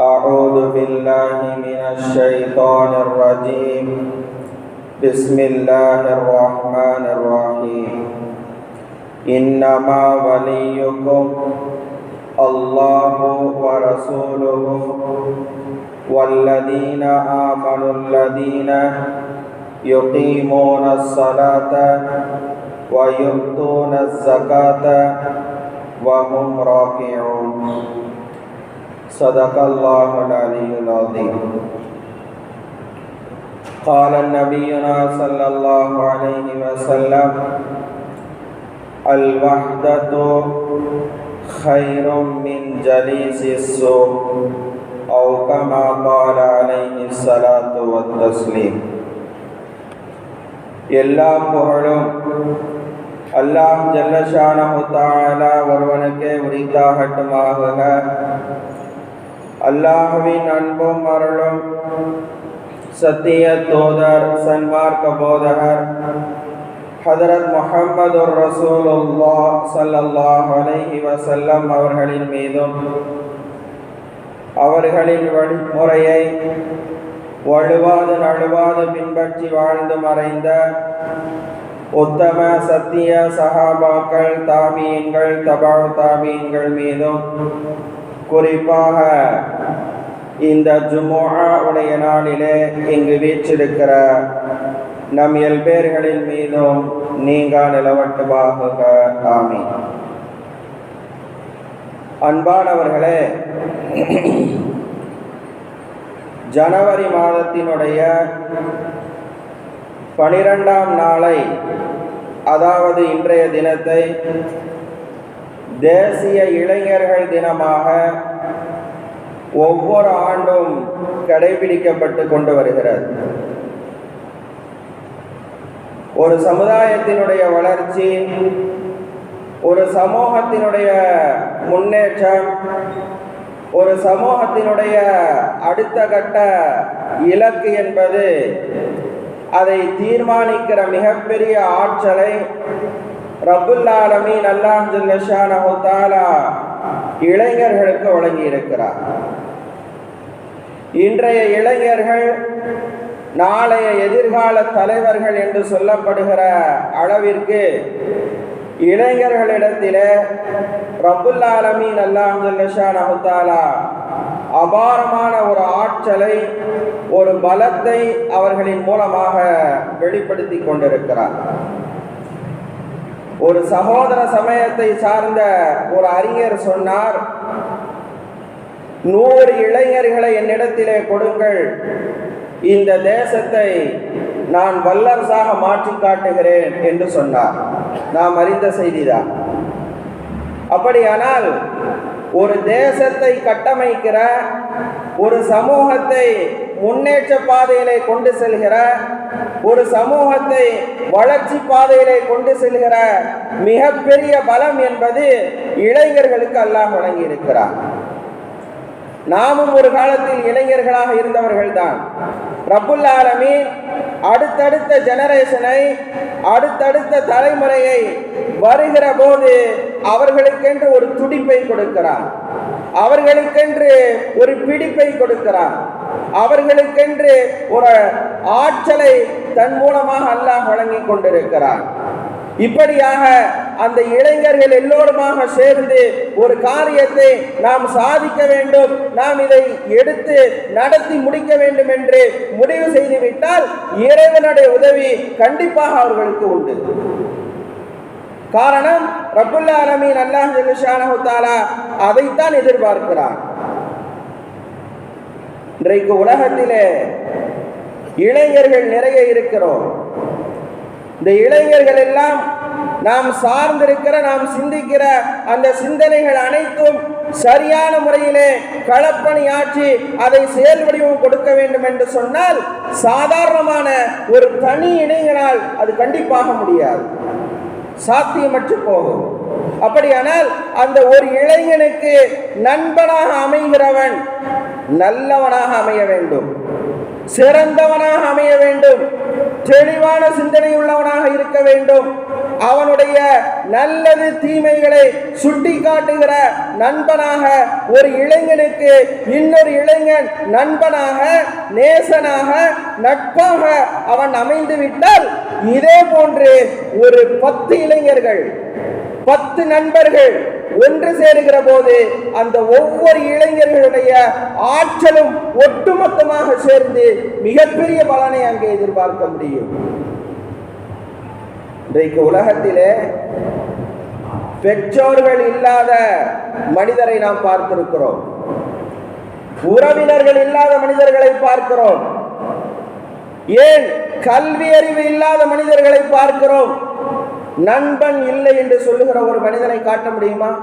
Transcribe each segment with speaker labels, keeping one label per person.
Speaker 1: أعوذ بالله من الشيطان الرجيم. بسم الله الرحمن الرحيم. إنما وليكم الله ورسوله والذين آمنوا الذين يقيمون الصلاة ويؤتون الزكاة وهم راكعون. صدق الله العلي العظيم قال نبينا صلى الله عليه وسلم الوحدة خير من جليس السوء أو كما قال عليه الصلاة والتسليم எல்லா புகழும் அல்லாஹ் ஜல்லஷானஹு தஆலா ஒருவனுக்கே உரித்தாகட்டுமாக அல்லாஹுவின் அன்பும் அருளும் சத்திய தோதர் சன்மார்க்க போதகர் ஹதரத் முஹம்மது ரசூலுல்லா ஸல்லல்லாஹு அலைஹி வசல்லம் அவர்களின் மீதும் அவர்களின் வழிமுறையை வலுவாது நழுவாது பின்பற்றி வாழ்ந்து மறைந்த உத்தம சத்திய சஹாபாக்கள் தாபியங்கள் தபால் தாபியங்கள் மீதும் குறிப்பாக இந்த ஜுமுஆ உடைய நாளிலே இங்கு வீச்சிருக்கிற நம் எல்பேர்களின் மீதும் நீங்கா நிலவட்டுமாக ஆமி அன்பானவர்களே ஜனவரி மாதத்தினுடைய பனிரெண்டாம் நாளை அதாவது இன்றைய தினத்தை தேசிய இளைஞர்கள் தினமாக ஒவ்வொரு ஆண்டும் கடைபிடிக்கப்பட்டு கொண்டு வருகிறது. ஒரு சமுதாயத்தினுடைய வளர்ச்சி ஒரு சமூகத்தினுடைய முன்னேற்றம் ஒரு சமூகத்தினுடைய அடுத்த கட்ட இலக்கு என்பது அதை தீர்மானிக்கிற மிகப்பெரிய ஆற்றலை ரபுல்லாலமீன் அல்லாம் ஜல்லஷானஹுத்தாலா இளைஞர்களுக்கு வழங்கி இருக்கிறார் இன்றைய இளைஞர்கள் நாளைய எதிர்கால தலைவர்கள் என்று சொல்லப்படுகிற அளவிற்கு இளைஞர்களிடத்திலே ரபுல்லாலமீன் அல்லாம் ஜல்லஷானஹுத்தாலா அபாரமான ஒரு ஆற்றலை ஒரு பலத்தை அவர்களின் மூலமாக வெளிப்படுத்தி கொண்டிருக்கிறார். ஒரு சகோதர சமயத்தை சார்ந்த ஒரு அறிஞர் சொன்னார் நூறு இளைஞர்களை என்னிடத்திலே கொடுங்கள். இந்த தேசத்தை நான் வல்லரசாக மாற்றி காட்டுகிறேன் என்று சொன்னார். நாம் அறிந்த செய்திதான். அப்படியானால் ஒரு தேசத்தை கட்டமைக்கிற ஒரு சமூகத்தை முன்னேற்ற பாதையிலே கொண்டு செல்கிற ஒரு சமூகத்தை வளர்ச்சி பாதையிலே கொண்டு செல்கிற மிகப்பெரிய பலம் என்பது இளைஞர்களுக்கு அல்லாஹ் வழங்கி இருக்கிறார் நாமும் ஒரு காலத்தில் இளைஞர்களாக இருந்தவர்கள் தான் ரபுல் ஆலமீன் அடுத்தடுத்த ஜெனரேஷனை அடுத்தடுத்த தலைமுறையை வருகிற போது அவர்களுக்கென்று ஒரு துடிப்பை கொடுக்கிறார் அவர்களுக்கென்று ஒரு பிடிப்பை கொடுக்கிறார் அவர்களுக்கென்று ஒரு ஆற்றலை தன் மூலமாக அல்லாஹ் வழங்கி கொண்டிருக்கிறார் இப்படியாக அந்த இளைஞர்கள் எல்லோருமாக சேர்ந்து ஒரு காரியத்தை நாம் சாதிக்க வேண்டும் நாம் இதை எடுத்து நடத்தி முடிக்க வேண்டும் என்று முடிவு செய்துவிட்டால் இறைவனுடைய உதவி கண்டிப்பாக அவர்களுக்கு உண்டு. காரணம் ரபுல்லா அலமீன் அல்லாஹ் ஜல்லுஷானஹு தஆலா அதைத்தான் எதிர்பார்க்கிறான். இன்றைக்கு உலகத்திலே இளைஞர்கள் நிறைய இருக்கிறோம். இந்த இளைஞர்கள் எல்லாம் நாம் சார்ந்திருக்கிற நாம் சிந்திக்கிற அந்த சிந்தனைகள் அனைத்தும் சரியான முறையிலே களப்பணி ஆற்றி அதை செயல் வடிவம் கொடுக்க வேண்டும் என்று சொன்னால் சாதாரணமான ஒரு தனி இணையனால் அது கண்டிப்பாக முடியாது. சாத்தியமற்று போகும். அப்படியானால் அந்த ஒரு இளைஞனுக்கு நண்பனாக அமைகிறவன் நல்லவனாக அமைய வேண்டும். சிறந்தவனாக அமைய வேண்டும். தெளிவான சிந்தனை உள்ளவனாக இருக்க வேண்டும். அவனுடைய நல்லது தீமைகளை சுட்டி காட்டுகிற நண்பனாக ஒரு இளைஞனுக்கு இன்னொரு இளைஞன் நண்பனாக நேசனாக நட்பாக அவன் அமைந்து விட்டால் இதே போன்று ஒரு பத்து இளைஞர்கள் பத்து நண்பர்கள் ஒன்று சேருகிற போது அந்த ஒவ்வொரு இளைஞர்களுடைய ஆற்றலும் ஒட்டுமொத்தமாக சேர்ந்து மிகப்பெரிய பலனை அங்கே எதிர்பார்க்க முடியும். இன்றைக்கு உலகத்திலே பெற்றோர்கள் இல்லாத மனிதரை நாம் பார்த்திருக்கிறோம். உறவினர்கள் இல்லாத மனிதர்களை பார்க்கிறோம். ஏன்? கல்வி அறிவு இல்லாத மனிதர்களை பார்க்கிறோம். நண்பன் இல்லை என்று சொல்லுகிற ஒரு மனிதனை காட்ட முடியுமா?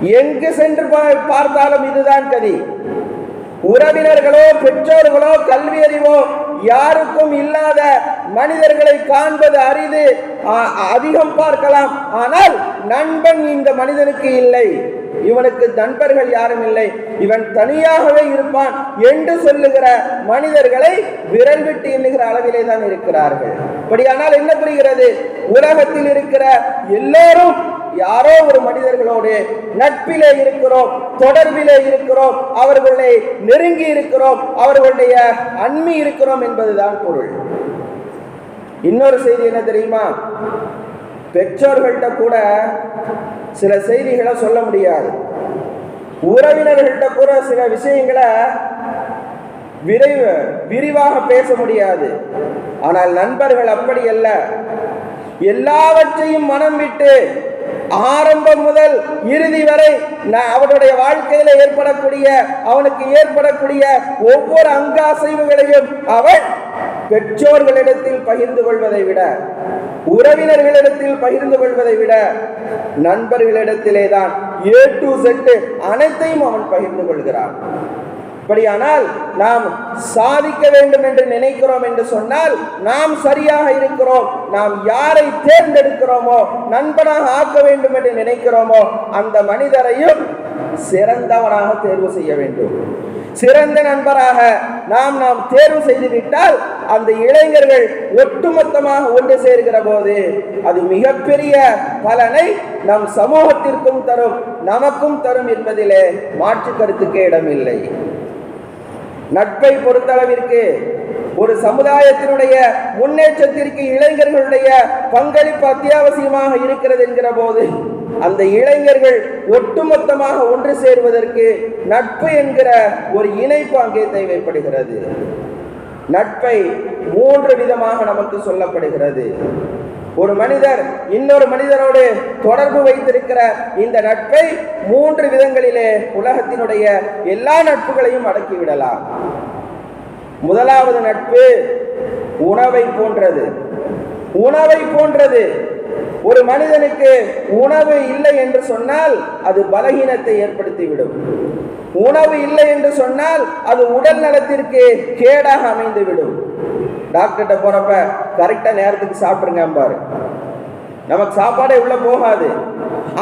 Speaker 1: எங்கு சென்று பா- பார்த்தாலும் இதுதான் கதி. உறவினர்களோ பெற்றோர்களோ கல்வி அறிவோ யாருக்கும் இல்லாத மனிதர்களை காண்பது அரிது. அதிகம் பார்க்கலாம். ஆனால் நண்பன் இந்த மனிதனுக்கு இல்லை. இவனுக்கு நண்பர்கள் யாரும் இல்லை. இவன் தனியாகவே இருப்பான் என்று சொல்லுகிற மனிதர்களை விரல் விட்டு எண்ணுகிற அளவிலே தான் இருக்கிறார்கள். அப்படியானால் என்ன புரிகிறது? உலகத்தில் இருக்கிற எல்லோரும் யாரோ ஒரு மனிதர்களோடு நட்பிலே இருக்கிறோம் தொடர்பிலே இருக்கிறோம் அவர்களை நெருங்கி இருக்கிறோம் அவர்களுடைய அண்மை இருக்கிறோம் என்பதுதான் பொருள். இன்னொரு செய்தி என்ன தெரியுமா? பெற்றோர்கள்ட்ட கூட சில செய்திகளை சொல்ல முடியாது. உறவினர்கள்ட்ட கூட சில விஷயங்களை விரைவு விரிவாக பேச முடியாது. ஆனால் நண்பர்கள் அப்படி அல்ல. எல்லாவற்றையும் மனம் விட்டு ஆரம்பம் முதல் இறுதி வரை அவனுடைய வாழ்க்கையில ஏற்படக்கூடிய அவனுக்கு ஏற்படக்கூடிய ஒவ்வொரு அங்காசைவுகளையும் அவன் பெற்றோர்களிடத்தில் பகிர்ந்து கொள்வதை விட உறவினர்களிடத்தில் பகிர்ந்து கொள்வதை விட நண்பர்களிடத்திலே தான் ஏ டு செட்டு அனைத்தையும் அவன் பகிர்ந்து கொள்கிறான். அப்படியானால் நாம் சாதிக்க வேண்டும் என்று நினைக்கிறோம் என்று சொன்னால் நாம் சரியாக இருக்கிறோம் நாம் யாரை தேர்ந்தெடுக்கிறோமோ நண்பனாக ஆக்க வேண்டும் என்று நினைக்கிறோமோ அந்த மனிதரையும் சிறந்தவனாக தேர்வு செய்ய வேண்டும். சிறந்த நண்பராக நாம் நாம் தேர்வு செய்துவிட்டால் அந்த இளைஞர்கள் ஒட்டுமொத்தமாக ஒன்று சேர்கிற போது அது மிகப்பெரிய பலனை நம் சமூகத்திற்கும் தரும் நமக்கும் தரும் என்பதிலே மாற்று கருத்துக்கே இடமில்லை. நட்பை பொறுத்தளவிற்கு ஒரு சமுதாயத்தினுடைய முன்னேற்றத்திற்கு இளைஞர்களுடைய பங்களிப்பு அத்தியாவசியமாக இருக்கிறது என்கிற போது அந்த இளைஞர்கள் ஒட்டுமொத்தமாக ஒன்று சேருவதற்கு நட்பு என்கிற ஒரு இணைப்பு அங்கே தேவைப்படுகிறது. நட்பை மூன்று விதமாக நமக்கு சொல்லப்படுகிறது. ஒரு மனிதர் இன்னொரு மனிதரோடு தொடர்பு வைத்திருக்கிற இந்த நட்பை மூன்று விதங்களிலே உலகத்தினுடைய எல்லா நட்புகளையும் அடக்கிவிடலாம். முதலாவது நட்பு உணவை போன்றது. உணவை போன்றது. ஒரு மனிதனுக்கு உணவு இல்லை என்று சொன்னால் அது பலகீனத்தை ஏற்படுத்திவிடும். உணவு இல்லை என்று சொன்னால் அது உடல் நலத்திற்கு கேடாக அமைந்துவிடும். டாக்டர்கிட்ட போறப்ப கரெக்டா நேரத்துக்கு சாப்பிடுங்க பாரு. நமக்கு சாப்பாடே உள்ள போகாது.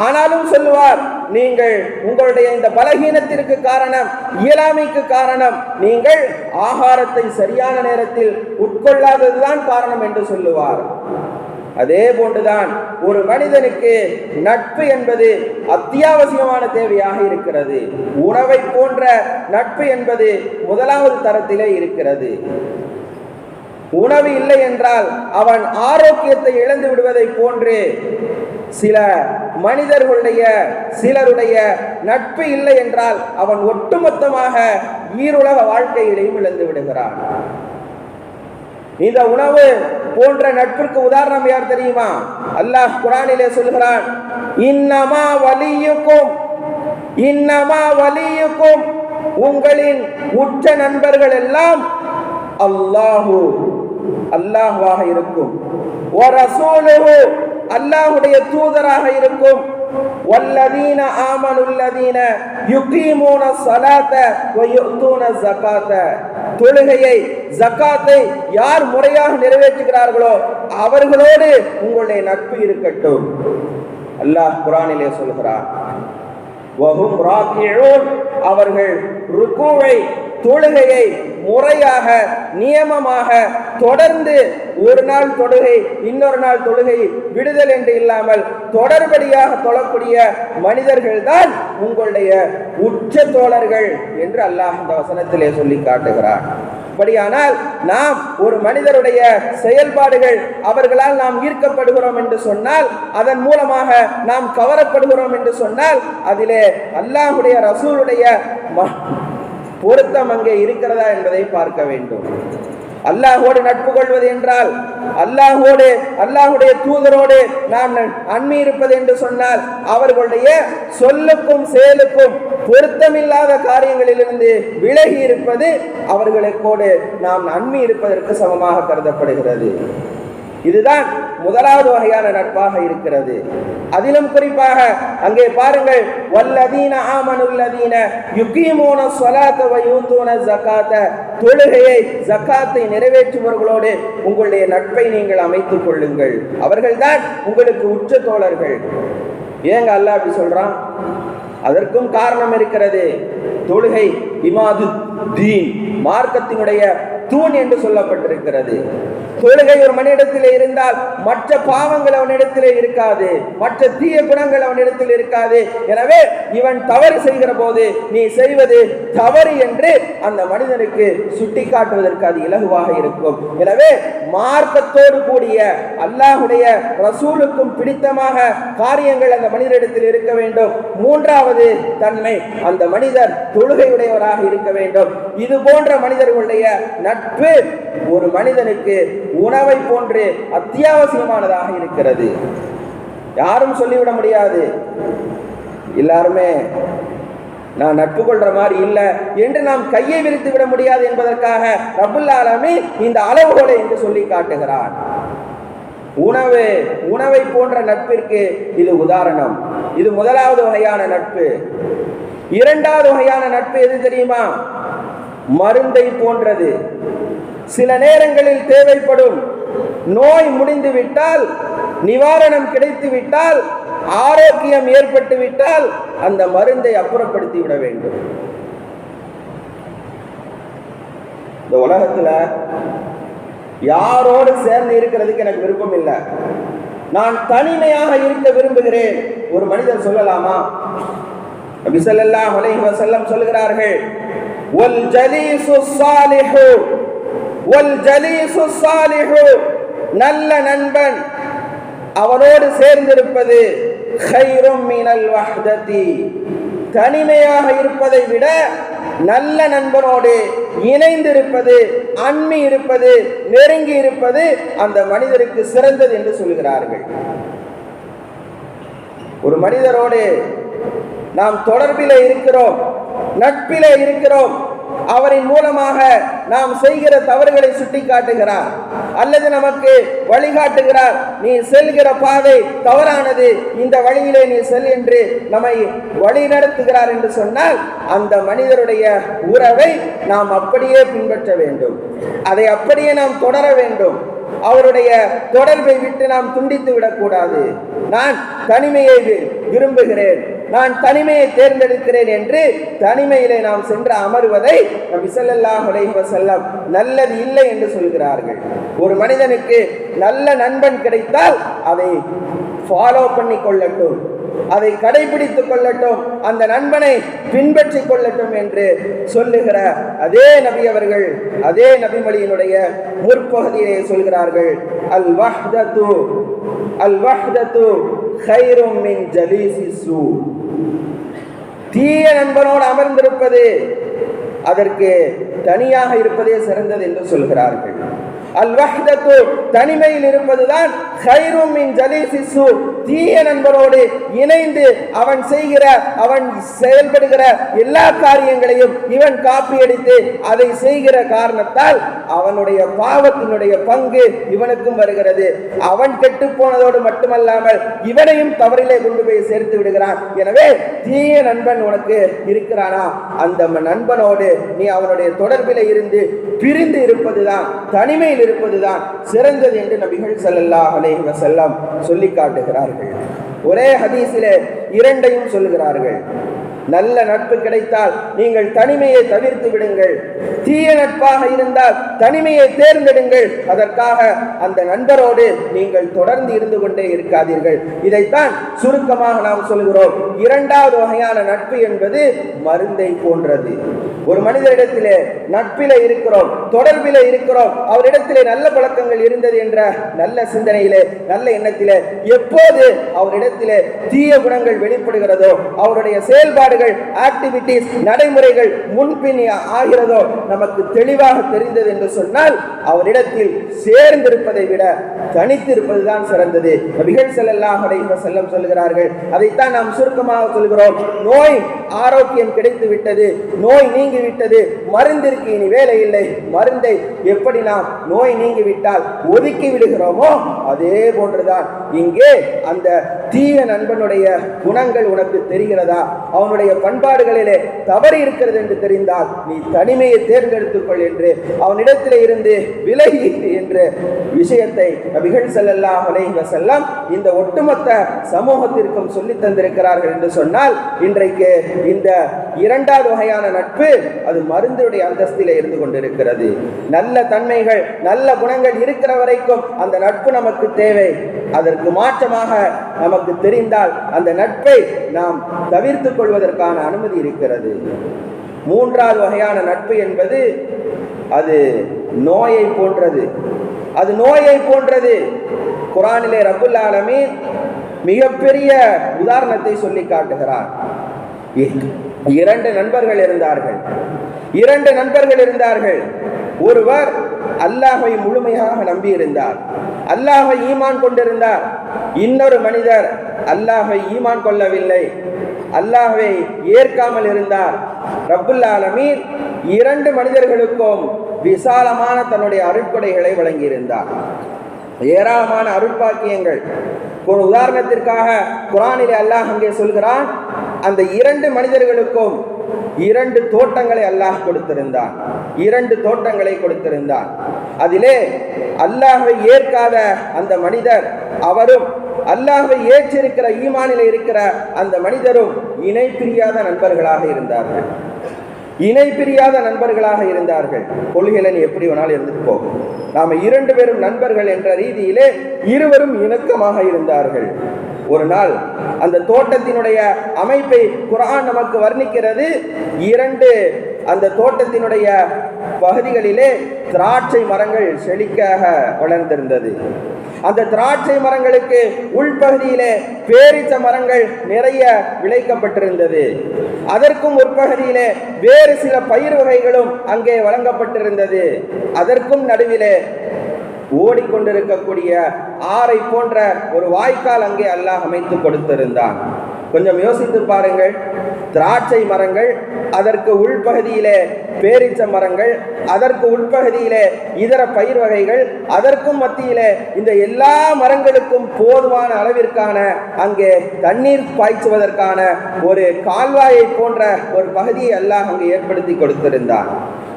Speaker 1: ஆனாலும் சொல்லுவார் நீங்கள் உங்களுடைய இந்த பலகீனத்திற்கு காரணம் இயலாமைக்கு காரணம் நீங்கள் ஆகாரத்தை சரியான நேரத்தில் உட்கொள்ளாததுதான் காரணம் என்று சொல்லுவார். அதே போன்றுதான் ஒரு மனிதனுக்கு நட்பு என்பது அத்தியாவசியமான தேவையாக இருக்கிறது. உணவை போன்ற நட்பு என்பது முதலாவது தரத்திலே இருக்கிறது. உணவு இல்லை என்றால் அவன் ஆரோக்கியத்தை இழந்து விடுவதை போன்று சில மனிதர்களுடைய சிலருடைய நட்பு இல்லை என்றால் அவன் ஒட்டுமொத்தமாக ஈருலக வாழ்க்கையிலையும் இழந்து விடுகிறான். இந்த உணவு போன்ற நட்பிற்கு உதாரணம் யார் தெரியுமா? அல்லாஹ் குரானிலே சொல்கிறான் இன்னமா வலியுக்கும் இன்னமா வலியுக்கும் உங்களின் உற்ற நண்பர்கள் எல்லாம் அல்லாஹு அல்லாஹுவாக இருக்கும். அல்லாஹுடைய தூதராக இருக்கும். வல்லதீன آمنوا الذين يقيمون الصلاة ويؤتون الزكاة. தொழுகையை ஜக்காத்தை யார் முறையாக நிறைவேற்றுகிறார்களோ அவர்களோடு உங்களுடைய நட்பு இருக்கட்டும். அல்லாஹ் குரானிலே சொல்கிறார் அவர்கள் ருக்குவை தொழுகையை முறையாக நியமமாக தொடர்ந்து ஒரு நாள் தொழுகை இன்னொரு நாள் தொழுகை விடுதல் என்று இல்லாமல் தொடர்படியாக தொழக்கூடிய மனிதர்கள் தான் உங்களுடைய உச்ச தோழர்கள் என்று அல்லாஹ் இந்த வசனத்திலே சொல்லி காட்டுகிறார் அப்படியானால் நாம் ஒரு மனிதருடைய செயல்பாடுகள் அவர்களால் நாம் ஈர்க்கப்படுகிறோம் என்று சொன்னால் அதன் மூலமாக நாம் கவரப்படுகிறோம் என்று சொன்னால் அதிலே அல்லாஹுடைய ரசூலுடைய ம- பொருத்தம் அங்கே இருக்கிறதா என்பதை பார்க்க வேண்டும். அல்லாஹோடு நட்பு கொள்வது என்றால் அல்லாஹோடு அல்லாஹுடைய தூதரோடு நாம் அண்மை இருப்பது என்று சொன்னால் அவர்களுடைய சொல்லுக்கும் செயலுக்கும் பொருத்தமில்லாத காரியங்களிலிருந்து விலகி இருப்பது அவர்களுக்கோடு நாம் அண்மை இருப்பதற்கு சமமாக கருதப்படுகிறது. இதுதான் முதலாவது வகையான நட்பாக இருக்கிறது. அதிலும் குறிப்பாக அங்கே பாருங்கள் வல்லதீன ஆமனுல்லதீன யுகீமூன சொலாத்த வயூந்தோன ஜக்காத்த தொழுகையை ஜகாத்தை நிறைவேற்றுபவர்களோடு உங்களுடைய நட்பை நீங்கள் அமைத்துக் கொள்ளுங்கள். அவர்கள்தான் உங்களுக்கு உற்ற தோழர்கள். ஏங்க அல்லாஹ் அப்படி சொல்றான்? அதற்கும் காரணம் இருக்கிறது. தொழுகை இமாது தீன் மார்க்கத்தினுடைய தூண் என்று சொல்லப்பட்டிருக்கிறது. தொழுகை ஒரு மனிதத்திலே இருந்தால் மற்ற பாவங்கள் அவனிடத்திலே இருக்காது மற்ற தீய குணங்கள் அவனிடத்தில் இருக்காது. எனவே இவன் தவறு செய்கிற போது நீ செய்வது தவறு என்று அந்த மனிதனுக்கு சுட்டி காட்டுவதற்கு அது இலகுவாக இருக்கும். எனவே மார்க்கத்தோடு கூடிய அல்லாஹுடைய ரசூலுக்கும் பிடித்தமாக காரியங்கள் அந்த மனிதனிடத்தில் இருக்க வேண்டும். மூன்றாவது தன்மை அந்த மனிதர் தொழுகையுடையவராக இருக்க வேண்டும். இது போன்ற மனிதர்களுடைய நட்பு ஒரு மனிதனுக்கு உணவை போன்று அத்தியாவசியமானதாக இருக்கிறது. யாரும் சொல்லிவிட முடியாது. எல்லாருமே நான் நட்பு கொள்ற மாதிரி இல்லை என்று நாம் கையை விரித்து விட முடியாது என்பதற்காக ரபுல் ஆலமி இந்த அளவுகோலை என்று சொல்லி காட்டுகிறான் உணவு உணவை போன்ற நட்பிற்கு இது உதாரணம். இது முதலாவது வகையான நட்பு. இரண்டாவது வகையான நட்பு எது தெரியுமா? மருந்தை போன்றது. சில நேரங்களில் தேவைப்படும் நோய் முடிந்துவிட்டால் நிவாரணம் கிடைத்துவிட்டால் ஆரோக்கியம் ஏற்பட்டு விட்டால் அந்த மருந்தை அப்புறப்படுத்தி விட வேண்டும். இந்த உலகத்தில் யாரோடு சேர்ந்து இருக்கிறதுக்கு எனக்கு விருப்பம் இல்லை. நான் தனிமையாக இருக்க விரும்புகிறேன். ஒரு மனிதர் சொல்லலாமா? நபி ஸல்லல்லாஹு அலைஹி வஸல்லம் சொல்கிறார்கள் வல் ஜலீசு ஸாலிஹு நல்ல நண்பன். அவனோடு சேர்ந்திருப்பது வஹ்ததி தனிமையாக இருப்பதை விட நல்ல நண்பனோடு இணைந்திருப்பது அண்மை இருப்பது நெருங்கி இருப்பது அந்த மனிதருக்கு சிறந்தது என்று சொல்கிறார்கள். ஒரு மனிதரோடு நாம் தொடர்பில இருக்கிறோம் நட்பில இருக்கிறோம். அவரின் மூலமாக நாம் செய்கிற தவறுகளை சுட்டி காட்டுகிறார் அல்லது நமக்கு வழிகாட்டுகிறார் நீ செல்கிற பாதை தவறானது இந்த வழியிலே நீ செல் என்று நம்மை வழி நடத்துகிறார் என்று சொன்னால் அந்த மனிதருடைய உறவை நாம் அப்படியே பின்பற்ற வேண்டும். அதை அப்படியே நாம் தொடர வேண்டும். அவருடைய தொடர்பை விட்டு நாம் துண்டித்து விடக்கூடாது. நான் தனிமையை விரும்புகிறேன். நான் தனிமையை தேர்ந்தெடுக்கிறேன் என்று தனிமையிலே நாம் சென்று அமருவதை நபி ஸல்லல்லாஹு செல்லம் நல்லது இல்லை என்று சொல்கிறார்கள். ஒரு மனிதனுக்கு நல்ல நண்பன் கிடைத்தால் அதை ஃபாலோ பண்ணி கொள்ளட்டும். அதை கடைபிடித்துக் கொள்ளட்டும். அந்த நண்பனை பின்பற்றிக் கொள்ளட்டும் என்று சொல்லுகிற அதே நபி அவர்கள் அதே நபிமொழியினுடைய முற்பகுதியிலே சொல்கிறார்கள் அல் வஹ்தத்து அல் வஹ்தத்து கைரும் மின் ஜலீசி சூ. தீய நண்பனோடு அமர்ந்திருப்பது அதற்கு தனியாக இருப்பதே சிறந்தது என்று சொல்கிறார்கள். அல்வஹ்தத்து தனிமையில் இருப்பதுதான் ஹைரும் மின் ஜலீசிசு. தீய நண்பரோடு இணைந்து அவன் செய்கிற அவன் செயல்படுகிற எல்லா காரியங்களையும் இவன் காப்பியடித்து அதை செய்கிற காரணத்தால் அவனுடைய பாவத்தினுடைய பங்கு இவனுக்கும் வருகிறது. அவன் கெட்டு போனதோடு மட்டுமல்லாமல் இவனையும் தவறிலே கொண்டு போய் சேர்த்து விடுகிறான். எனவே தீய நண்பன் உனக்கு இருக்கிறானா? அந்த நண்பனோடு நீ அவனுடைய தொடர்பில் இருந்து பிரிந்து இருப்பதுதான் தனிமையில் இருப்பதுதான் சிறந்தது என்று நபிகள் செல்லல்லா அலேஹி வசல்லாம் சொல்லி காட்டுகிறார்கள். ஒரே ஹதீஸிலே இரண்டையும் சொல்லுகிறார்கள் நல்ல நட்பு கிடைத்தால் நீங்கள் தனிமையை தவிர்த்து விடுங்கள். தீய நட்பாக இருந்தால் தனிமையை தேர்ந்தெடுங்கள். அதற்காக அந்த நண்பரோடு நீங்கள் தொடர்ந்து இருந்து கொண்டே இருக்காதீர்கள். இதைத்தான் சுருக்கமாக நாம் சொல்கிறோம். இரண்டாவது வகையான நட்பு என்பது மருந்தை போன்றது. ஒரு மனிதரிடத்திலே நட்பில இருக்கிறோம் தொடர்பில இருக்கிறோம் அவரிடத்திலே நல்ல பழக்கங்கள் இருந்தது என்ற நல்ல சிந்தனையிலே நல்ல எண்ணத்திலே எப்போது அவரிடத்திலே தீய குணங்கள் வெளிப்படுகிறதோ அவருடைய செயல்பாடு செயல்பாடுகள் ஆக்டிவிட்டிஸ் நடைமுறைகள் முன்பின் ஆகிறதோ நமக்கு தெளிவாக தெரிந்தது என்று சொன்னால் அவரிடத்தில் சேர்ந்திருப்பதை விட தனித்திருப்பதுதான் சிறந்தது. நபிகள் ஸல்லல்லாஹு செல்லம் வஸல்லம் சொல்கிறார்கள் அதைத்தான் நாம் சுருக்கமாக சொல்கிறோம். நோய் ஆரோக்கியம் கிடைத்து விட்டது நோய் நீங்கிவிட்டது மருந்திற்கு இனி வேலை இல்லை. மருந்தை எப்படி நாம் நோய் நீங்கிவிட்டால் ஒதுக்கி விடுகிறோமோ அதே போன்றுதான். இங்கே அந்த தீய நண்பனுடைய குணங்கள் உனக்கு தெரிகிறதா? அவனுடைய பண்பாடுகளிலே தவறு இருக்கிறது என்று தெரிந்தால் நீ தனிமையை தேர்ந்தெடுத்துக்கொள் என்று அவனிடத்தில் இருந்து விலகி என்று விஷயத்தை நபிகள் செல்லல்லா அலைஹி செல்லாம் இந்த ஒட்டுமொத்த சமூகத்திற்கும் சொல்லி தந்திருக்கிறார்கள் என்று சொன்னால் இன்றைக்கு இந்த இரண்டாவது வகையான நட்பு அது மருந்துடைய அந்தஸ்திலே இருந்து கொண்டிருக்கிறது. நல்ல தன்மைகள் நல்ல குணங்கள் இருக்கிற வரைக்கும் அந்த நட்பு நமக்கு தேவை. அதற்கு மாற்றமாக நமக்கு தெரிந்தால் அந்த நட்பை நாம் தவிர்த்துக் கொள்வதற்கான அனுமதி இருக்கிறது. மூன்றாவது வகையான நட்பு என்பது அது நோயை போன்றது. அது நோயை போன்றது. குரானிலே ரப்புல் ஆலமீன் மிகப்பெரிய உதாரணத்தை சொல்லி காட்டுகிறார். இரண்டு நண்பர்கள் இருந்தார்கள். இரண்டு நண்பர்கள் இருந்தார்கள். ஒருவர் அல்லாஹை முழுமையாக நம்பியிருந்தார். அல்லாஹை ஈமான் கொண்டிருந்தார். இன்னொரு மனிதர் அல்லாஹை ஈமான் கொள்ளவில்லை. அல்லாஹை ஏற்காமல் இருந்தார். ரப்புல் இரண்டு மனிதர்களுக்கும் விசாலமான தன்னுடைய அருட்கொடைகளை வழங்கியிருந்தார். ஏராளமான அருட்பாக்கியங்கள் ஒரு உதாரணத்திற்காக குரானிலே அல்லாஹ் அங்கே சொல்கிறான் அந்த இரண்டு மனிதர்களுக்கும் இரண்டு தோட்டங்களை அல்லாஹ் கொடுத்திருந்தான். இரண்டு தோட்டங்களை கொடுத்திருந்தான். அதிலே அல்லாஹை ஏற்காத அந்த மனிதர் அவரும் அல்லாஹை ஏற்றிருக்கிற ஈமானில் இருக்கிற அந்த மனிதரும் இணை பிரியாத நண்பர்களாக இருந்தார்கள். இணை பிரியாத நண்பர்களாக இருந்தார்கள். கொள்கையில நீ எப்படி வேணாலும் இருந்துட்டு போகும் நாம இரண்டு பேரும் நண்பர்கள் என்ற ரீதியிலே இருவரும் இணக்கமாக இருந்தார்கள். ஒரு நாள் அந்த தோட்டத்தினுடைய அமைப்பை குரான் நமக்கு வர்ணிக்கிறது. இரண்டு அந்த தோட்டத்தினுடைய பகுதிகளிலே திராட்சை மரங்கள் செழிக்காக வளர்ந்திருந்தது. அந்த திராட்சை மரங்களுக்கு உள்பகுதியிலே பேரிச்ச மரங்கள் நிறைய விளைக்கப்பட்டிருந்தது. அதற்கும் உட்பகுதியிலே வேறு சில பயிர் வகைகளும் அங்கே வழங்கப்பட்டிருந்தது. அதற்கும் நடுவிலே ஓடிக்கொண்டிருக்கக்கூடிய ஆறை போன்ற ஒரு வாய்க்கால் அங்கே அல்லாஹ் அமைத்து கொடுத்திருந்தான். கொஞ்சம் யோசித்து பாருங்கள் திராட்சை மரங்கள் அதற்கு உள்பகுதியிலே பேரிச்ச மரங்கள் அதற்கு உட்பகுதியிலே இதர பயிர் வகைகள் அதற்கும் மத்தியிலே இந்த எல்லா மரங்களுக்கும் போதுமான அளவிற்கான அங்கே தண்ணீர் பாய்ச்சுவதற்கான ஒரு கால்வாயை போன்ற ஒரு பகுதியை அல்லாஹ் அங்கு ஏற்படுத்தி கொடுத்திருந்தான்.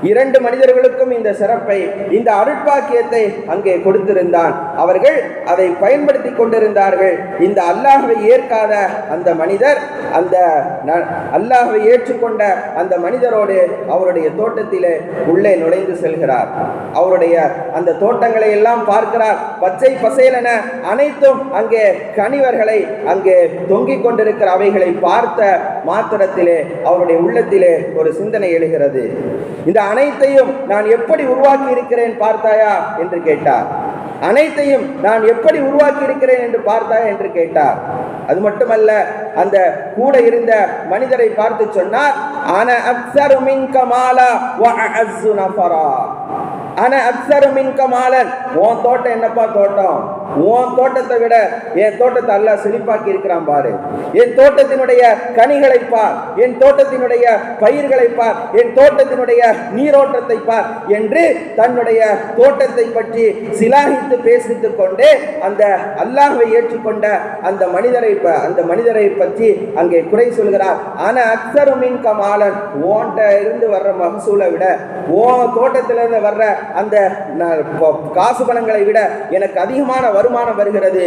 Speaker 1: இரண்டு மனிதர்களுக்கும் இந்த சிறப்பை இந்த அருட்பாக்கியத்தை அங்கே கொடுத்திருந்தான். அவர்கள் அதை பயன்படுத்தி கொண்டிருந்தார்கள். இந்த அல்லாஹ்வை ஏற்காத அந்த மனிதர் அந்த ந- ஏற்றுக்கொண்ட அந்த மனிதரோடு அவருடைய தோட்டத்திலே உள்ளே நுழைந்து செல்கிறார். அவருடைய அந்த தோட்டங்களை எல்லாம் பார்க்கிறார். பச்சை பசேலென அனைத்தும் அங்கே கனிவர்களை அங்கே தொங்கிக் கொண்டிருக்கிற அவைகளை பார்த்த மாத்திரத்திலே அவருடைய உள்ளத்திலே ஒரு சிந்தனை எழுகிறது. இந்த அனைத்தையும் நான் எப்படி உருவாக்கி இருக்கிறேன் பார்த்தாயா என்று கேட்டார். அனைத்தையும் நான் எப்படி உருவாக்கி இருக்கிறேன் என்று பார்த்தாயா என்று கேட்டார். அது மட்டுமல்ல அந்த கூட இருந்த மனிதரை பார்த்து சொன்னார் அன அக்ஸரு மின்க கமாலா வ அஅஸ்ஸு மின் கமாலன் உன் தோட்டம் என்னப்பா தோட்டம்? உன் தோட்டத்தை விட என் தோட்டத்தை அல்லாஹ் செழிப்பாக்கி இருக்கிறான் பாரு. என் தோட்டத்தினுடைய கனிகளை பார். என் தோட்டத்தினுடைய பயிர்களை பார். என் தோட்டத்தினுடைய நீரோட்டத்தை பார் என்று தன்னுடைய தோட்டத்தை பற்றி சிலாகித்து பேசித்து கொண்டு அந்த அல்லாஹை ஏற்றுக்கொண்ட அந்த மனிதரை அந்த மனிதரை பற்றி அங்கே குறை சொல்கிறார். ஆனா அக்சரு மின் கமாலன் ஓன்ட்ட இருந்து வர்ற மகசூலை விட ஓ தோட்டத்திலிருந்து வர்ற அந்த காசு பணங்களை விட எனக்கு அதிகமான வருமானம் வருகிறது.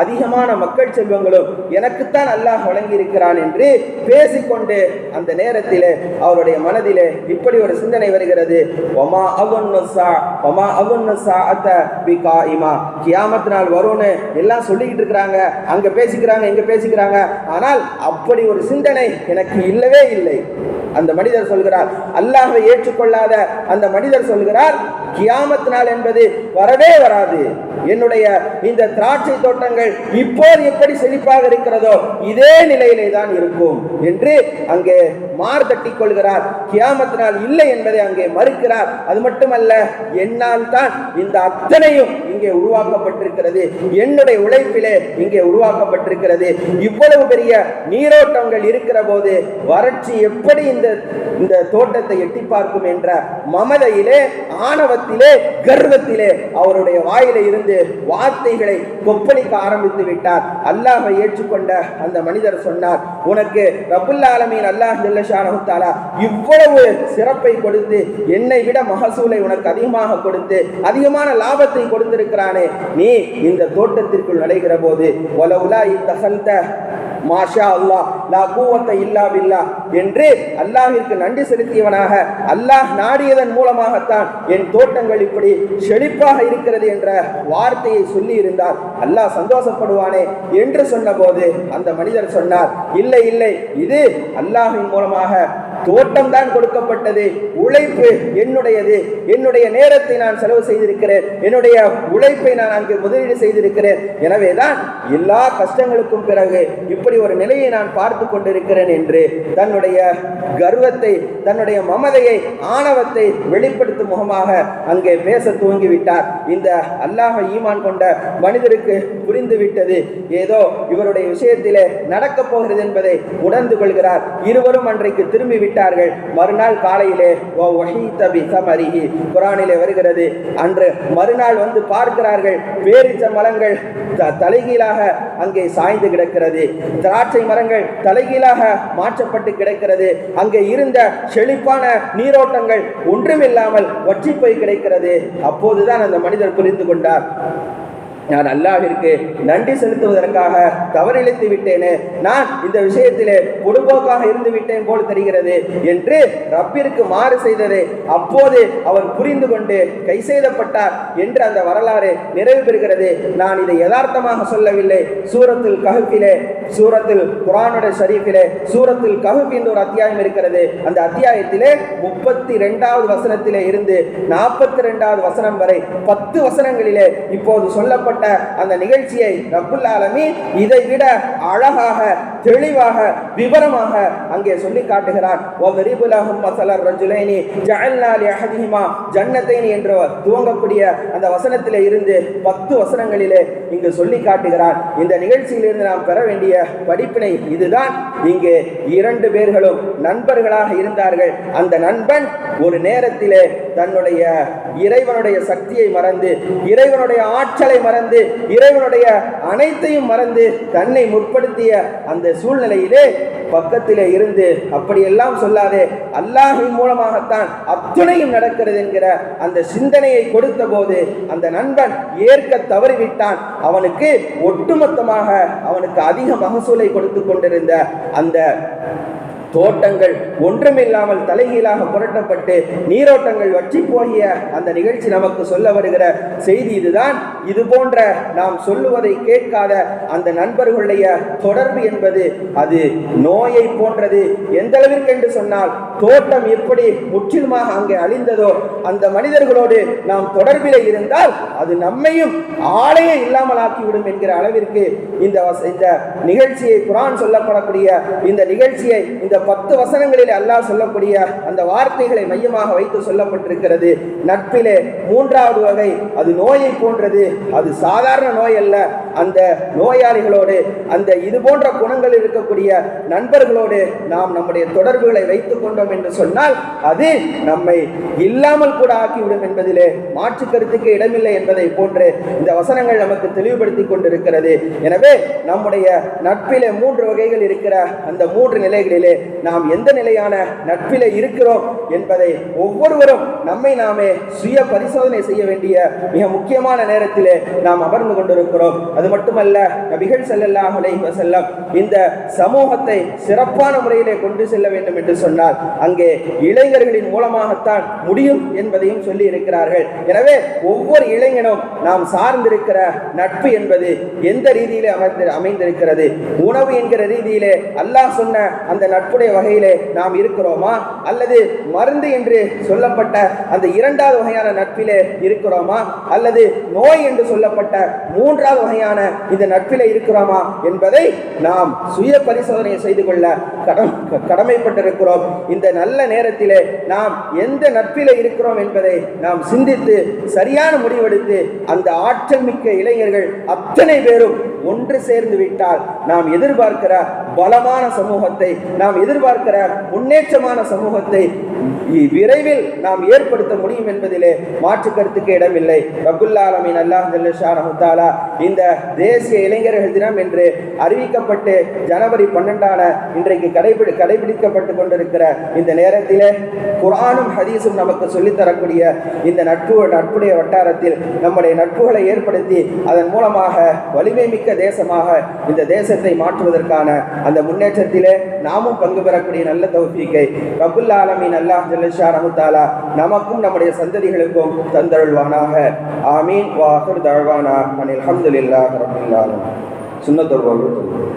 Speaker 1: அதிகமான மக்கள் செல்வங்களும் எனக்குத்தான் அல்லாஹ் வழங்கி இருக்கிறான் என்று பேசிக்கொண்டு அந்த நேரத்திலே அவருடைய மனதிலே இப்படி ஒரு சிந்தனை வருகிறது. ஒமா அவுன்னு ஒமா ஒமா அத்த பிகா இமா கியாமத் நாள் வரும்னு எல்லாம் சொல்லிக்கிட்டு இருக்கிறாங்க. அங்க பேசிக்கிறாங்க இங்க பேசிக்கிறாங்க. ஆனால் அப்படி ஒரு சிந்தனை எனக்கு இல்லவே இல்லை. அந்த மனிதர் சொல்கிறார் அல்லாஹை ஏற்றுக்கொள்ளாத அந்த மனிதர் சொல்கிறார் கியாமத் நாள் என்பது வரவே வராது. என்னுடைய இந்த திராட்சை தோட்டங்கள் இப்போது எப்படி செழிப்பாக இருக்கிறதோ இதே நிலையிலே தான் இருக்கும் என்று அங்கே மார்தட்டிக் கொள்கிறார். கியாமத்தினால் இல்லை என்பதை அங்கே மறுக்கிறார். அது மட்டுமல்ல என்னால் தான் இந்த அத்தனையும் இங்கே உருவாக்கப்பட்டிருக்கிறது. என்னுடைய உழைப்பிலே இங்கே உருவாக்கப்பட்டிருக்கிறது. இவ்வளவு பெரிய நீரோட்டங்கள் இருக்கிற போது வறட்சி எப்படி இந்த இந்த தோட்டத்தை எட்டி பார்க்கும் என்ற மமதையிலே ஆணவத்திலே கர்வத்திலே அவருடைய வாயில இருந்து வார்த்தைகளை கொப்பளிக்க ஆரம்பித்து விட்டார். அல்லாஹை ஏற்றுக்கொண்ட அந்த மனிதர் சொன்னார் உனக்கு ரபுல்லா ஆலமீன் அல்லாஹ் ஜல்லஷானகுத்தாலா இவ்வளவு சிறப்பை கொடுத்து என்னை விட மகசூலை உனக்கு அதிகமாக கொடுத்து அதிகமான லாபத்தை கொடுத்திருக்கிறானே நீ இந்த தோட்டத்திற்குள் நடைகிற போது வலவுலா இத்தகல்த மாஷா அல்லாஹ் லா கூவத்தை இல்லா பில்லா என்று அல்லாஹிற்கு நன்றி செலுத்தியவனாக அல்லாஹ் நாடியதன் மூலமாகத்தான் என் தோட்டங்கள் இப்படி செழிப்பாக இருக்கிறது என்ற வார்த்தையை சொல்லி இருந்தார் அல்லாஹ் சந்தோஷப்படுவானே என்று சொன்னபோது அந்த மனிதர் சொன்னார் இல்லை இல்லை இது அல்லாஹின் மூலமாக தோட்டம் தான் கொடுக்கப்பட்டது. உழைப்பு என்னுடையது. என்னுடைய நேரத்தை நான் செலவு செய்திருக்கிறேன். என்னுடைய உழைப்பை நான் அங்கு முதலீடு செய்திருக்கிறேன். எனவே தான் எல்லா கஷ்டங்களுக்கும் பிறகு இப்படி ஒரு நிலையை நான் பார்த்து கொண்டிருக்கிறேன் என்று தன்னுடைய கர்வத்தை தன்னுடைய மமதையை ஆணவத்தை வெளிப்படுத்தும் முகமாக அங்கே பேச துவங்கி விட்டார் இந்த அல்லாஹ ஈமான் கொண்ட மனிதருக்கு புரிந்துவிட்டது ஏதோ இவருடைய விஷயத்திலே நடக்கப் போகிறது என்பதை உணர்ந்து கொள்கிறார். இருவரும் அன்றைக்கு திரும்பிவிட்டு விட்டார்கள். மறுநாள் காலையிலே "வ குரானிலே வருகிறது அன்று மறுநாள் வந்து பார்க்கிறார்கள் பேரிச்ச மரங்கள் த- தலைகீழாக அங்கே சாய்ந்து கிடக்கிறது. திராட்சை மரங்கள் தலைகீழாக மாற்றப்பட்டு கிடக்கிறது. அங்கே இருந்த செழிப்பான நீரோட்டங்கள் ஒன்றுமில்லாமல் வற்றி போய் கிடைக்கிறது. அப்போதுதான் அந்த மனிதர் புரிந்து கொண்டார். நான் அல்லாஹ்விற்கு நன்றி செலுத்துவதற்காக தவறிழைத்து விட்டேனே. நான் இந்த விஷயத்திலே பொடுபோக்காக இருந்து விட்டேன் போல் தெரிகிறது என்று ரப்பிற்கு மாறு செய்தது அப்போது அவர் புரிந்து கொண்டு கை செய்தப்பட்டார் என்று அந்த வரலாறு நிறைவு பெறுகிறது. நான் இதை யதார்த்தமாக சொல்லவில்லை. சூரத்தில் கஹுப்பிலே சூரத்தில் குரானுடைய ஷரீஃபிலே சூரத்தில் கஹுப் என்ற ஒரு அத்தியாயம் இருக்கிறது. அந்த அத்தியாயத்திலே முப்பத்தி ரெண்டாவது வசனத்திலே இருந்து நாற்பத்தி ரெண்டாவது வசனம் வரை பத்து வசனங்களிலே இப்போது சொல்லப்பட்ட சொல்லப்பட்ட அந்த நிகழ்ச்சியை ரப்புல் இதை விட அழகாக தெளிவாக விவரமாக அங்கே சொல்லி காட்டுகிறார். என்று துவங்கக்கூடிய அந்த வசனத்திலே இருந்து பத்து வசனங்களிலே இங்கு சொல்லி காட்டுகிறார். இந்த நிகழ்ச்சியிலிருந்து நாம் பெற வேண்டிய படிப்பினை இதுதான். இங்கு இரண்டு பேர்களும் நண்பர்களாக இருந்தார்கள். அந்த நண்பன் ஒரு நேரத்திலே தன்னுடைய இறைவனுடைய சக்தியை மறந்து இறைவனுடைய ஆற்றலை மறந்து இறைவனுடைய அனைத்தையும் மறந்து தன்னை முற்படுத்திய அந்த சூழ்நிலையிலே பக்கத்திலே இருந்து அப்படியெல்லாம் சொல்லாதே அல்லாஹின் மூலமாகத்தான் அத்துணையும் நடக்கிறது என்கிற அந்த சிந்தனையை கொடுத்த போது அந்த நண்பன் ஏற்க தவறிவிட்டான். அவனுக்கு ஒட்டுமொத்தமாக அவனுக்கு அதிக மகசூலை கொடுத்து கொண்டிருந்த அந்த தோட்டங்கள் ஒன்றுமில்லாமல் தலைகீழாக புரட்டப்பட்டு நீரோட்டங்கள் வற்றி போகிய அந்த நிகழ்ச்சி நமக்கு சொல்ல வருகிற செய்தி இதுதான். இது போன்ற நாம் சொல்லுவதை கேட்காத அந்த நண்பர்களுடைய தொடர்பு என்பது அது நோயை போன்றது. எந்த அளவிற்கு என்று சொன்னால் தோட்டம் எப்படி முற்றிலுமாக அங்கே அழிந்ததோ அந்த மனிதர்களோடு நாம் தொடர்பிலே இருந்தால் அது நம்மையும் ஆளையே இல்லாமல் ஆக்கிவிடும் என்கிற அளவிற்கு இந்த வச- இந்த நிகழ்ச்சியை குரான் சொல்லப்படக்கூடிய இந்த நிகழ்ச்சியை இந்த பத்து வசனங்களில் அல்லாஹ் சொல்லக்கூடிய அந்த வார்த்தைகளை மையமாக வைத்து சொல்லப்பட்டிருக்கிறது. நட்பிலே மூன்றாவது வகை அது நோயை போன்றது. அது சாதாரண நோய் அல்ல. அந்த நோயாளிகளோடு அந்த இது போன்ற குணங்கள் இருக்கக்கூடிய நண்பர்களோடு நாம் நம்முடைய தொடர்புகளை வைத்துக் கொண்டோம் என்று சொன்னால் அது நம்மை இல்லாமல் கூட ஆக்கிவிடும் என்பதிலே மாற்று கருத்துக்கு இடமில்லை என்பதை போன்று இந்த வசனங்கள் நமக்கு தெளிவுபடுத்தி கொண்டிருக்கிறது. எனவே நம்முடைய நட்பிலே மூன்று வகைகள் இருக்கிற அந்த மூன்று நிலைகளிலே நாம் எந்த நிலையான நட்பிலே இருக்கிறோம் என்பதை ஒவ்வொருவரும் நம்மை நாமே சுய பரிசோதனை செய்ய வேண்டிய மிக முக்கியமான நேரத்திலே நாம் அமர்ந்து கொண்டிருக்கிறோம். அது மட்டுமல்ல நபிகள் ஸல்லல்லாஹு செல்லம் இந்த சமூகத்தை சிறப்பான முறையிலே கொண்டு செல்ல வேண்டும் என்று சொன்னால் அங்கே இளைஞர்களின் மூலமாகத்தான் முடியும் என்பதையும் சொல்லி இருக்கிறார்கள் எனவே ஒவ்வொரு இளைஞனும் நாம் சார்ந்திருக்கிற நட்பு என்பது எந்த ரீதியிலே அமைந்து அமைந்திருக்கிறது? உணவு என்கிற ரீதியிலே அல்லாஹ் சொன்ன அந்த நட்புடைய வகையிலே நாம் இருக்கிறோமா? அல்லது மருந்து என்று சொல்லப்பட்ட அந்த இரண்டாவது வகையான நட்பிலே இருக்கிறோமா? அல்லது நோய் என்று சொல்லப்பட்ட மூன்றாவது வகையான இந்த நட்பிலே இருக்கிறோமா என்பதை நாம் சுய பரிசோதனை செய்து கொள்ள கடம் கடமைப்பட்டிருக்கிறோம். இந்த நல்ல நேரத்திலே நாம் எந்த நட்பில் இருக்கிறோம் என்பதை நாம் சிந்தித்து சரியான முடிவெடுத்து அந்த ஆற்றல் மிக்க இளைஞர்கள் அத்தனை பேரும் ஒன்று சேர்ந்து விட்டால் நாம் எதிர்பார்க்கிற பலமான சமூகத்தை நாம் எதிர்பார்க்கிற முன்னேற்றமான சமூகத்தை விரைவில் நாம் ஏற்படுத்த முடியும் என்பதிலே மாற்று கருத்துக்கு இடமில்லை ரபுல்லாலமின் அல்லாஹ் ஜல்லஷானஹு இந்த தேசிய இளைஞர்கள் தினம் என்று அறிவிக்கப்பட்டு ஜனவரி பன்னெண்டான இன்றைக்கு கடைபிடி கடைபிடிக்கப்பட்டு கொண்டிருக்கிற இந்த நேரத்திலே குரானும் ஹதீஸும் நமக்கு சொல்லித் தரக்கூடிய இந்த நட்பு நட்புடைய வட்டாரத்தில் நம்முடைய நட்புகளை ஏற்படுத்தி அதன் மூலமாக வலிமை மிக்க தேசமாக இந்த தேசத்தை மாற்றுவதற்கான அந்த முன்னேற்றத்திலே நாமும் பங்கு பெறக்கூடிய நல்ல தௌஃபீக்கை ரபுல் அல்லாஹ் ஜல்லஷா நமக்கும் நம்முடைய சந்ததிகளுக்கும் தந்தருள்வானாக. ஆமீன். வாஹர் தழ்வானா அனில் அஹமதுல்லா ரபில் ஆலமீன்.